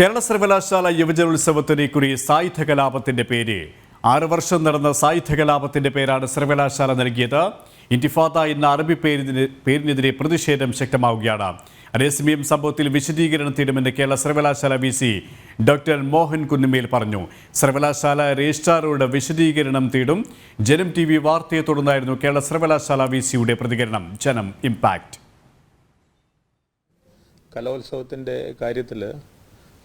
കേരള സർവകലാശാല യുവജനോത്സവത്തിന് ഇക്കുറി സായുധ കലാപത്തിന്റെ പേര്. ആറ് വർഷം നടന്ന സായുധ കലാപത്തിന്റെ പേരാണ് സർവകലാശാല നൽകിയത്. ഇന്തിഫാദ എന്ന അറബി പേരിന് പേരിനെതിരെ പ്രതിഷേധം ശക്തമാവുകയാണ്. അതേസമയം സംഭവത്തിൽ വിശദീകരണം തേടുമെന്ന് കേരള സർവകലാശാല V C doctor Mohan Kunnummel പറഞ്ഞു. സർവകലാശാല രജിസ്ട്രാറോട് വിശദീകരണം തേടും. ജനം ടി വി വാർത്തയെ തുടർന്നായിരുന്നു കേരള സർവകലാശാല വി സിയുടെ പ്രതികരണം. ജനം ഇമ്പാക്ട്. കലോത്സവത്തിന്റെ കാര്യത്തിൽ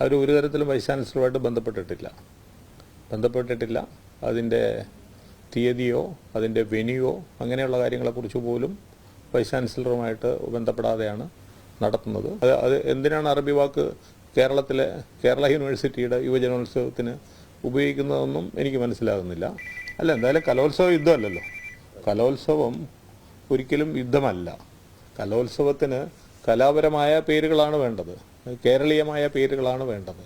അവർ ഒരു തരത്തിലും വൈസ് ചാൻസലറുമായിട്ട് ബന്ധപ്പെട്ടിട്ടില്ല. ബന്ധപ്പെട്ടിട്ടില്ല. അതിന്റെ തീയതിയോ അതിന്റെ വെനിയോ അങ്ങനെയുള്ള കാര്യങ്ങളെക്കുറിച്ച് പോലും വൈസ് ചാൻസലറുമായിട്ട് ബന്ധപ്പെടാതെയാണ് നടത്തുന്നത്. അത് അത് എന്തിനാണ് അറബി വാക്ക് കേരളത്തിലെ കേരള യൂണിവേഴ്സിറ്റിയുടെ യുവജനോത്സവത്തിന് ഉപയോഗിക്കുന്നതെന്നും എനിക്ക് മനസ്സിലാകുന്നില്ല. അല്ല എന്തായാലും കലോത്സവം യുദ്ധമല്ലല്ലോ. കലോത്സവം ഒരിക്കലും യുദ്ധമല്ല. കലോത്സവത്തിന് കലാപരമായ പേരുകളാണ് വേണ്ടത്. കേരളീയമായ പേരുകളാണ് വേണ്ടത്.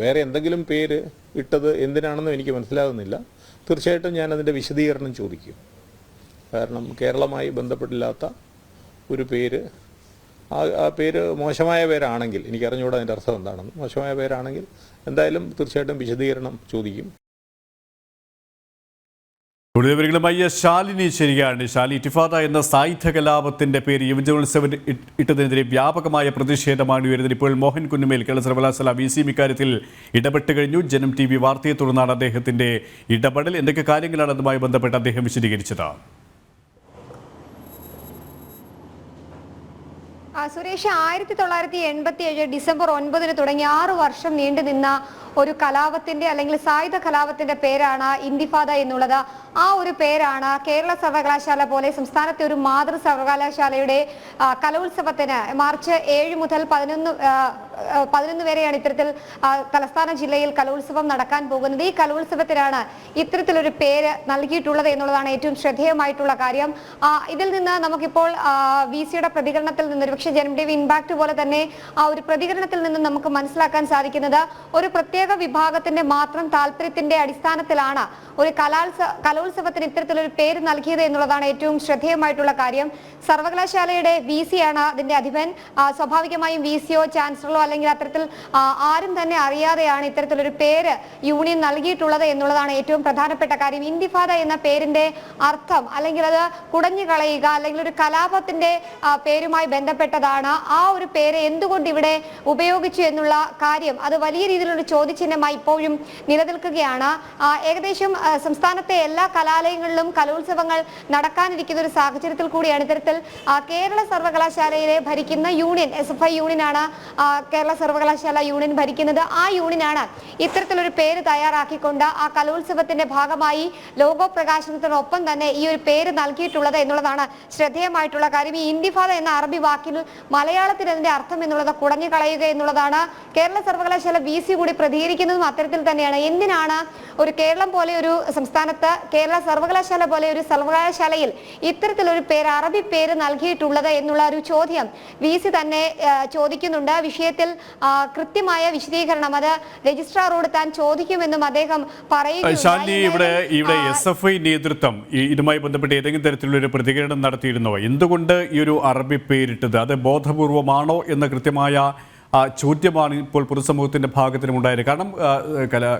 വേറെ എന്തെങ്കിലും പേര് ഇട്ടത് എന്തിനാണെന്നും എനിക്ക് മനസ്സിലാകുന്നില്ല തീർച്ചയായിട്ടും ഞാൻ അതിന്റെ വിശദീകരണം ചോദിക്കും. കാരണം കേരളമായി ബന്ധപ്പെട്ടില്ലാത്ത ഒരു പേര് ആ ആ പേര് മോശമായ പേരാണെങ്കിൽ എനിക്കറിഞ്ഞുകൂടാ അതിന്റെ അർത്ഥം എന്താണെന്ന് മോശമായ പേരാണെങ്കിൽ എന്തായാലും തീർച്ചയായിട്ടും വിശദീകരണം ചോദിക്കും. കൂടുതൽ വിവരങ്ങളുമായി ശാലിനി ശരിയാണ് ശാലി ഇറ്റിഫാദ എന്ന സായുധ കലാപത്തിന്റെ പേര് യുവജനോത്സവം ഇട്ടതിനെതിരെ വ്യാപകമായ പ്രതിഷേധമാണ് ഉയരുന്നത്. ഇപ്പോൾ മോഹൻ കുന്നുമേൽ കേരള സർവകലാശാല വി സി ഇക്കാര്യത്തിൽ ഇടപെട്ട് കഴിഞ്ഞു. ജനം ടി വി വാർത്തയെ തുടർന്നാണ് അദ്ദേഹത്തിന്റെ ഇടപെടൽ. എന്തൊക്കെ കാര്യങ്ങളാണ് അതുമായി ബന്ധപ്പെട്ട് അദ്ദേഹം വിശദീകരിച്ചത്? സുരേഷ് ആയിരത്തി തൊള്ളായിരത്തി എൺപത്തി ഏഴ് ഡിസംബർ ഒൻപതിന് തുടങ്ങി ആറു വർഷം നീണ്ടു നിന്ന ഒരു കലാപത്തിന്റെ അല്ലെങ്കിൽ സായുധ കലാപത്തിന്റെ പേരാണ് ഇന്തിഫാദ എന്നുള്ളത്. ആ ഒരു പേരാണ് കേരള സർവകലാശാല പോലെ സംസ്ഥാനത്തെ ഒരു മാതൃ സർവകലാശാലയുടെ കലോത്സവത്തിന് മാർച്ച് ഏഴ് മുതൽ പതിനൊന്ന് പതിനൊന്ന് വരെയാണ് ഇത്തരത്തിൽ തലസ്ഥാന ജില്ലയിൽ കലോത്സവം നടക്കാൻ പോകുന്നത്. ഈ കലോത്സവത്തിനാണ് ഇത്തരത്തിലൊരു പേര് നൽകിയിട്ടുള്ളത് എന്നുള്ളതാണ് ഏറ്റവും ശ്രദ്ധേയമായിട്ടുള്ള കാര്യം. ഇതിൽ നിന്ന് നമുക്കിപ്പോൾ വി സിയുടെ പ്രതികരണത്തിൽ നിന്ന് ഒരുപക്ഷെ ജനം ടി വി ഇമ്പാക്ട് പോലെ തന്നെ ആ ഒരു പ്രതികരണത്തിൽ നിന്ന് നമുക്ക് മനസ്സിലാക്കാൻ സാധിക്കുന്നത് ഒരു പ്രത്യേക വിഭാഗത്തിന്റെ മാത്രം താല്പര്യത്തിന്റെ അടിസ്ഥാനത്തിലാണ് ഒരു കലാത്സവ കലോത്സവത്തിന് ഇത്തരത്തിലൊരു പേര് നൽകിയത് എന്നുള്ളതാണ് ഏറ്റവും ശ്രദ്ധേയമായിട്ടുള്ള കാര്യം. സർവകലാശാലയുടെ വി സി ആണ് അതിന്റെ അധിപൻ. സ്വാഭാവികമായും വി സിയോ ചാൻസലറോ അല്ലെങ്കിൽ അത്തരത്തിൽ ആരും തന്നെ അറിയാതെയാണ് ഇത്തരത്തിലൊരു പേര് യൂണിയൻ നൽകിയിട്ടുള്ളത് എന്നുള്ളതാണ് ഏറ്റവും പ്രധാനപ്പെട്ട കാര്യം. ഇന്തിഫാദ എന്ന പേരിന്റെ അർത്ഥം അല്ലെങ്കിൽ അത് കുടഞ്ഞു കളയുക അല്ലെങ്കിൽ ഒരു കലാപത്തിന്റെ പേരുമായി ബന്ധപ്പെട്ടതാണ്. ആ ഒരു പേര് എന്തുകൊണ്ട് ഇവിടെ ഉപയോഗിച്ചു എന്നുള്ള കാര്യം അത് വലിയ രീതിയിലുള്ള ചോദ്യചിഹ്നമായി ഇപ്പോഴും നിലനിൽക്കുകയാണ്. ഏകദേശം സംസ്ഥാനത്തെ എല്ലാ കലാലയങ്ങളിലും കലോത്സവങ്ങൾ നടക്കാനിരിക്കുന്ന ഒരു സാഹചര്യത്തിൽ കൂടിയാണ് ഇത്തരത്തിൽ കേരള സർവകലാശാലയിലെ ഭരിക്കുന്ന യൂണിയൻ എസ് എഫ് ഐ യൂണിയനാണ് കേരള സർവകലാശാല യൂണിയൻ ഭരിക്കുന്നത്. ആ യൂണിയനാണ് ഇത്തരത്തിലൊരു പേര് തയ്യാറാക്കിക്കൊണ്ട് ആ കലോത്സവത്തിന്റെ ഭാഗമായി ലോഗോ പ്രകാശനത്തിനൊപ്പം തന്നെ ഈ ഒരു പേര് നൽകിയിട്ടുള്ളത് എന്നുള്ളതാണ് ശ്രദ്ധേയമായിട്ടുള്ള കാര്യം. ഈ ഇന്തിഫാദ എന്ന അറബി വാക്കിൽ മലയാളത്തിൽ അതിന്റെ അർത്ഥം എന്നുള്ളത് കുടഞ്ഞു കളയുക എന്നുള്ളതാണ്. കേരള സർവകലാശാല വി സി കൂടി പ്രതികരിക്കുന്നതും അത്തരത്തിൽ തന്നെയാണ്. എന്തിനാണ് ഒരു കേരളം പോലെ ഒരു സംസ്ഥാനത്ത് കേരള സർവകലാശാല പോലെ ഒരു സർവകലാശാലയിൽ ഇത്തരത്തിലൊരു പേര് അറബി പേര് നൽകിയിട്ടുള്ളത് എന്നുള്ള ഒരു ചോദ്യം വി സി തന്നെ ചോദിക്കുന്നുണ്ട്. വിഷയത്തിൽ കൃത്യമായ വിശദീകരണം അത് രജിസ്ട്രാറോട് താൻ ചോദിക്കുമെന്നും അദ്ദേഹം പറയുന്നു ഇവിടെ ഇവിടെ ആ, എസ് എഫ് ഐ നേതൃത്വം ഇതുമായി ബന്ധപ്പെട്ട് ഏതെങ്കിലും തരത്തിലുള്ള ഒരു പ്രതികരണം നടത്തിയിരുന്നോ? എന്തുകൊണ്ട് ഈ ഒരു അറബി പേരിട്ടത്? അത് ബോധപൂർവമാണോ എന്ന കൃത്യമായ ചോദ്യമാണ് ഇപ്പോൾ പൊതുസമൂഹത്തിന്റെ ഭാഗത്തിനും ഉണ്ടായത്. കാരണം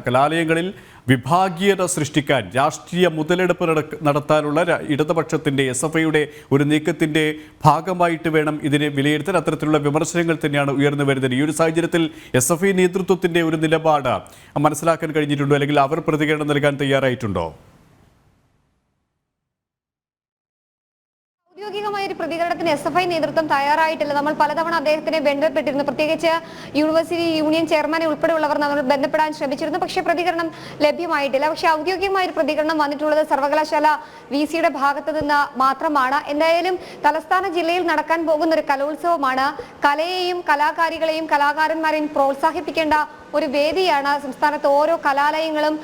കലാലയങ്ങളിൽ വിഭാഗീയത സൃഷ്ടിക്കാൻ രാഷ്ട്രീയ മുതലെടുപ്പ് നടത്താനുള്ള ഇടതുപക്ഷത്തിന്റെ എസ് എഫ് ഐയുടെ ഒരു നീക്കത്തിന്റെ ഭാഗമായിട്ട് വേണം ഇതിനെ വിലയിരുത്താൻ. അത്തരത്തിലുള്ള വിമർശനങ്ങൾ തന്നെയാണ് ഉയർന്നു വരുന്നത്. ഈ ഒരു സാഹചര്യത്തിൽ എസ് എഫ് ഐ നേതൃത്വത്തിന്റെ ഒരു നിലപാട് മനസ്സിലാക്കാൻ കഴിഞ്ഞിട്ടുണ്ടോ? അല്ലെങ്കിൽ അവർ പ്രതികരണം നൽകാൻ തയ്യാറായിട്ടുണ്ടോ? ഔദ്യോഗികമായ പ്രതികരണത്തിന് എസ് എഫ് ഐ നേതൃത്വം തയ്യാറായിട്ടില്ല. നമ്മൾ പലതവണ അദ്ദേഹത്തിനെ ബന്ധപ്പെട്ടിരുന്നു. പ്രത്യേകിച്ച് യൂണിവേഴ്സിറ്റി യൂണിയൻ ചെയർമാനെ ഉൾപ്പെടെയുള്ളവർ നമ്മൾ ബന്ധപ്പെടാൻ ശ്രമിച്ചിരുന്നു. പക്ഷേ പ്രതികരണം ലഭ്യമായിട്ടില്ല. പക്ഷേ ഔദ്യോഗികമായ ഒരു പ്രതികരണം വന്നിട്ടുള്ളത് സർവകലാശാല വി സിയുടെ ഭാഗത്ത് നിന്ന് മാത്രമാണ്. എന്തായാലും തലസ്ഥാന ജില്ലയിൽ നടക്കാൻ പോകുന്ന ഒരു കലോത്സവമാണ്. കലയെയും കലാകാരികളെയും കലാകാരന്മാരെയും പ്രോത്സാഹിപ്പിക്കേണ്ട ഒരു വേദിയാണ് സംസ്ഥാനത്ത് ഓരോ കലാലയങ്ങളും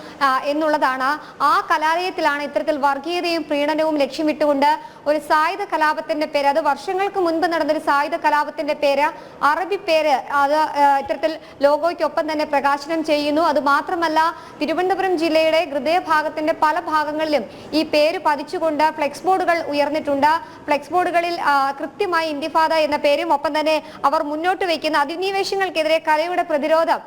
എന്നുള്ളതാണ്. ആ കലാലയത്തിലാണ് ഇത്തരത്തിൽ വർഗീയതയും പ്രീണനവും ലക്ഷ്യമിട്ടുകൊണ്ട് ഒരു സായുധ കലാപത്തിന്റെ പേര് അത് വർഷങ്ങൾക്ക് മുൻപ് നടന്നൊരു സായുധ കലാപത്തിന്റെ പേര് അറബി പേര് അത് ഇത്തരത്തിൽ ലോഗോയ്ക്കൊപ്പം തന്നെ പ്രകാശനം ചെയ്യുന്നു. അത് മാത്രമല്ല തിരുവനന്തപുരം ജില്ലയുടെ ഹൃദയഭാഗത്തിന്റെ പല ഭാഗങ്ങളിലും ഈ പേര് പതിച്ചുകൊണ്ട് ഫ്ലെക്സ് ബോർഡുകൾ ഉയർന്നിട്ടുണ്ട്. ഫ്ലെക്സ് ബോർഡുകളിൽ കൃത്യമായി ഇന്ത്യഫാദ എന്ന പേരും ഒപ്പം തന്നെ അവർ മുന്നോട്ട് വയ്ക്കുന്ന. അധിനിവേശങ്ങൾക്കെതിരെ കലയുടെ പ്രതിരോധം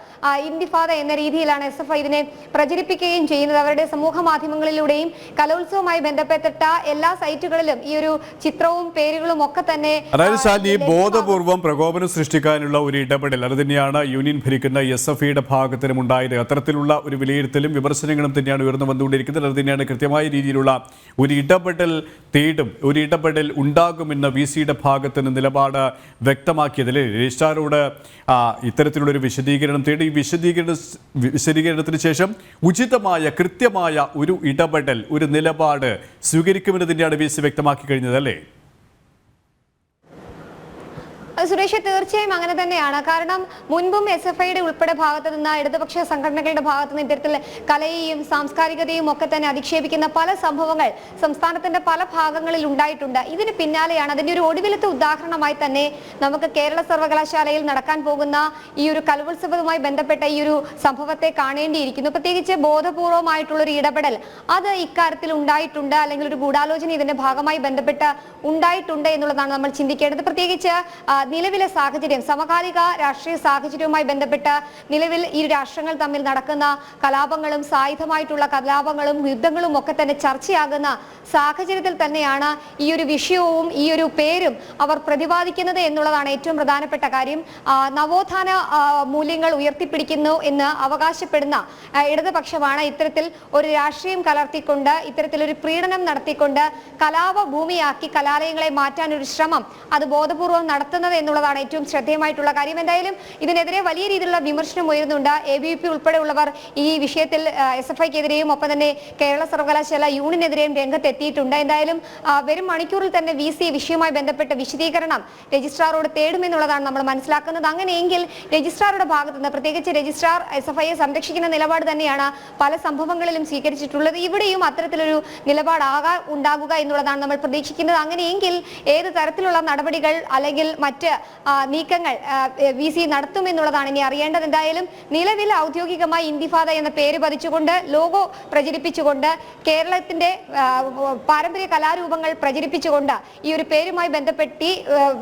ഇന്തിഫാദ എന്ന രീതിയിലാണ് എസ് എഫ് ഐ ഇതിനെ പ്രചരിപ്പിക്കുകയും ചെയ്യുന്നത്. അവരുടെ സമൂഹ മാധ്യമങ്ങളിലൂടെയും കലോത്സവവുമായി ബന്ധപ്പെട്ട എല്ലാ സൈറ്റുകളിലും ഈ ഒരു ചിത്രവും പേരുകളും ഒക്കെ തന്നെ അതായത് ലഭ്യമാകും. ബോധപൂർവം പ്രകോപനം സൃഷ്ടിക്കാനുള്ള ഒരു ഇടപെടൽ അത് തന്നെയാണ് യൂണിയൻ ഭരിക്കുന്ന എസ് എഫ് ഐയുടെ ഭാഗത്തിനും ഉണ്ടായത്. അത്തരത്തിലുള്ള ഒരു വിലയിരുത്തലും വിമർശനങ്ങളും തന്നെയാണ് ഉയർന്നു വന്നുകൊണ്ടിരിക്കുന്നത്. അത് തന്നെയാണ് കൃത്യമായ രീതിയിലുള്ള ഒരു ഇടപെടൽ തേടും ഒരു ഇടപെടൽ ഉണ്ടാകുമെന്ന് വി സിയുടെ ഭാഗത്ത് നിന്ന് നിലപാട് വ്യക്തമാക്കിയതിൽ രജിസ്ട്രാറോട് ഇത്തരത്തിലുള്ളൊരു ഇത്തരത്തിലുള്ള ഒരു വിശദീകരണം തേടി വിശദീകരണ വിശദീകരണത്തിന് ശേഷം ഉചിതമായ കൃത്യമായ ഒരു ഇടപെടൽ ഒരു നിലപാട് സ്വീകരിക്കുമെന്ന് തന്നെയാണ് വി സി വ്യക്തമാക്കി കഴിഞ്ഞത് അല്ലേ സുരേഷ് തീർച്ചയായും അങ്ങനെ തന്നെയാണ്. കാരണം മുൻപും എസ് എഫ് ഐയുടെ ഉൾപ്പെടെ ഭാഗത്ത് നിന്ന് ഇടതുപക്ഷ സംഘടനകളുടെ ഭാഗത്ത് നിന്ന് ഇത്തരത്തിൽ കലയെയും സാംസ്കാരികതയും ഒക്കെ തന്നെ അധിക്ഷേപിക്കുന്ന പല സംഭവങ്ങൾ സംസ്ഥാനത്തിന്റെ പല ഭാഗങ്ങളിൽ ഉണ്ടായിട്ടുണ്ട്. ഇതിന് പിന്നാലെയാണ് അതിന്റെ ഒരു ഒടുവിലത്തെ ഉദാഹരണമായി തന്നെ നമുക്ക് കേരള സർവകലാശാലയിൽ നടക്കാൻ പോകുന്ന ഈ ഒരു കലോത്സവവുമായി ബന്ധപ്പെട്ട ഈ ഒരു സംഭവത്തെ കാണേണ്ടിയിരിക്കുന്നു. പ്രത്യേകിച്ച് ബോധപൂർവമായിട്ടുള്ള ഒരു ഇടപെടൽ അത് ഇക്കാര്യത്തിൽ ഉണ്ടായിട്ടുണ്ട് അല്ലെങ്കിൽ ഒരു ഗൂഢാലോചന ഇതിന്റെ ഭാഗമായി ബന്ധപ്പെട്ട് ഉണ്ടായിട്ടുണ്ട് എന്നുള്ളതാണ് നമ്മൾ ചിന്തിക്കേണ്ടത്. പ്രത്യേകിച്ച് നിലവിലെ സാഹചര്യം സമകാലിക രാഷ്ട്രീയ സാഹചര്യവുമായി ബന്ധപ്പെട്ട് നിലവിൽ ഈ രാഷ്ട്രങ്ങൾ തമ്മിൽ നടക്കുന്ന കലാപങ്ങളും സായുധമായിട്ടുള്ള കലാപങ്ങളും യുദ്ധങ്ങളും ഒക്കെ തന്നെ ചർച്ചയാകുന്ന സാഹചര്യത്തിൽ തന്നെയാണ് ഈ ഒരു വിഷയവും ഈ ഒരു പേരും അവർ പ്രതിപാദിക്കുന്നത് എന്നുള്ളതാണ് ഏറ്റവും പ്രധാനപ്പെട്ട കാര്യം. നവോത്ഥാന മൂല്യങ്ങൾ ഉയർത്തിപ്പിടിക്കുന്നു എന്ന് അവകാശപ്പെടുന്ന ഇടതുപക്ഷമാണ് ഇത്തരത്തിൽ ഒരു രാഷ്ട്രീയം കലർത്തിക്കൊണ്ട് ഇത്തരത്തിലൊരു പ്രീണനം നടത്തിക്കൊണ്ട് കലാപ ഭൂമിയാക്കി കലാലയങ്ങളെ മാറ്റാൻ ഒരു ശ്രമം അത് ബോധപൂർവം നടത്തുന്നത് എന്നുള്ളതാണ് ഏറ്റവും ശ്രദ്ധേയമായിട്ടുള്ള കാര്യം. എന്തായാലും ഇതിനെതിരെ വലിയ രീതിയിലുള്ള വിമർശനം ഉയരുന്നുണ്ട്. എ ബി പി ഉൾപ്പെടെയുള്ളവർ ഈ വിഷയത്തിൽ എസ് എഫ് ഐക്കെതിരെയും ഒപ്പം തന്നെ കേരള സർവകലാശാല യൂണിയനെതിരെയും രംഗത്തെത്തിയിട്ടുണ്ട്. എന്തായാലും വരും മണിക്കൂറിൽ തന്നെ വി സി വിഷയവുമായി ബന്ധപ്പെട്ട വിശദീകരണം രജിസ്ട്രാറോട് തേടുമെന്നുള്ളതാണ് നമ്മൾ മനസ്സിലാക്കുന്നത്. അങ്ങനെയെങ്കിൽ രജിസ്ട്രാറുടെ ഭാഗത്ത് നിന്ന് പ്രത്യേകിച്ച് രജിസ്ട്രാർ എസ് എഫ് ഐയെ സംരക്ഷിക്കുന്ന നിലപാട് തന്നെയാണ് പല സംഭവങ്ങളിലും സ്വീകരിച്ചിട്ടുള്ളത്. ഇവിടെയും അത്തരത്തിലൊരു നിലപാടാകാ ഉണ്ടാകുക എന്നുള്ളതാണ് നമ്മൾ പ്രതീക്ഷിക്കുന്നത്. അങ്ങനെയെങ്കിൽ ഏത് തരത്തിലുള്ള നടപടികൾ അല്ലെങ്കിൽ മറ്റ് നീക്കങ്ങൾ വി സി നടത്തുമെന്നുള്ളതാണ് ഇനി അറിയേണ്ടത് എന്തായാലും നിലവിൽ ഔദ്യോഗികമായി ഇന്തിഫാദ എന്ന പേര് പതിച്ചുകൊണ്ട് ലോഗോ പ്രചരിപ്പിച്ചുകൊണ്ട് കേരളത്തിന്റെ പാരമ്പര്യ കലാരൂപങ്ങൾ പ്രചരിപ്പിച്ചുകൊണ്ട് ഈ ഒരു പേരുമായി ബന്ധപ്പെട്ടി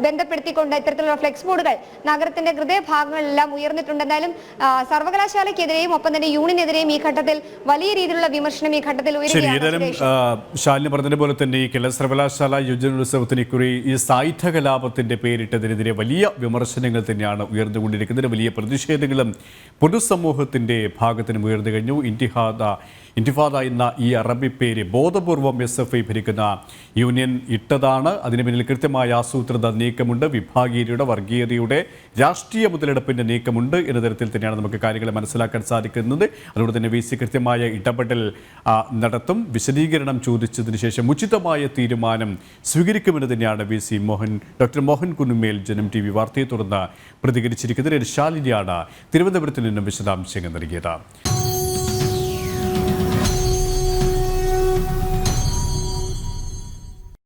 ബന്ധപ്പെടുത്തിക്കൊണ്ട് ഇത്തരത്തിലുള്ള ഫ്ലെക്സ് ബോർഡുകൾ നഗരത്തിന്റെ ഹൃദയഭാഗങ്ങളിലെല്ലാം ഉയർന്നിട്ടുണ്ട് എന്തായാലും ആ, സർവകലാശാലയ്ക്കെതിരെയും ഒപ്പം തന്നെ യൂണിയനെതിരെയും ഈ ഘട്ടത്തിൽ വലിയ രീതിയിലുള്ള വിമർശനം ഈ ഘട്ടത്തിൽ. ശാലിനി പറഞ്ഞതുപോലെ തന്നെ ഈ കേരള സർവകലാശാല യുവജനോത്സവത്തിന് ഇക്കുറി ഈ സായുധ കലാപത്തിന്റെ പേരിട്ടതിനെതിരെ വലിയ വിമർശനങ്ങൾ തന്നെയാണ് ഉയർന്നുകൊണ്ടിരിക്കുന്നത്. വലിയ പ്രതിഷേധങ്ങളും പൊതുസമൂഹത്തിന്റെ ഭാഗത്തിനും ഉയർന്നു കഴിഞ്ഞു. ഇന്തിഹാദ ഇന്തിഫാദ എന്ന ഈ അറബി പേര് ബോധപൂർവം എസ് എഫ് ഐ ഭരിക്കുന്ന യൂണിയൻ ഇട്ടതാണ്. അതിന് പിന്നിൽ കൃത്യമായ ആസൂത്രിത നീക്കമുണ്ട്. വിഭാഗീയതയുടെ വർഗീയതയുടെ രാഷ്ട്രീയ മുതലെടുപ്പിന്റെ നീക്കമുണ്ട് എന്ന തരത്തിൽ തന്നെയാണ് നമുക്ക് കാര്യങ്ങളെ മനസ്സിലാക്കാൻ സാധിക്കുന്നത്. അതുകൊണ്ട് തന്നെ വി സി കൃത്യമായ ഇടപെടൽ നടത്തും. വിശദീകരണം ചോദിച്ചതിന് ശേഷം ഉചിതമായ തീരുമാനം സ്വീകരിക്കുമെന്ന് തന്നെയാണ് V C Mohan doctor Mohan Kunnummel Janam T V വാർത്തയെ തുടർന്ന് പ്രതികരിച്ചിരിക്കുന്നത്. ശാലിനിയാണ് തിരുവനന്തപുരത്ത് നിന്നും വിശദാംശങ്ങൾ നൽകിയത്.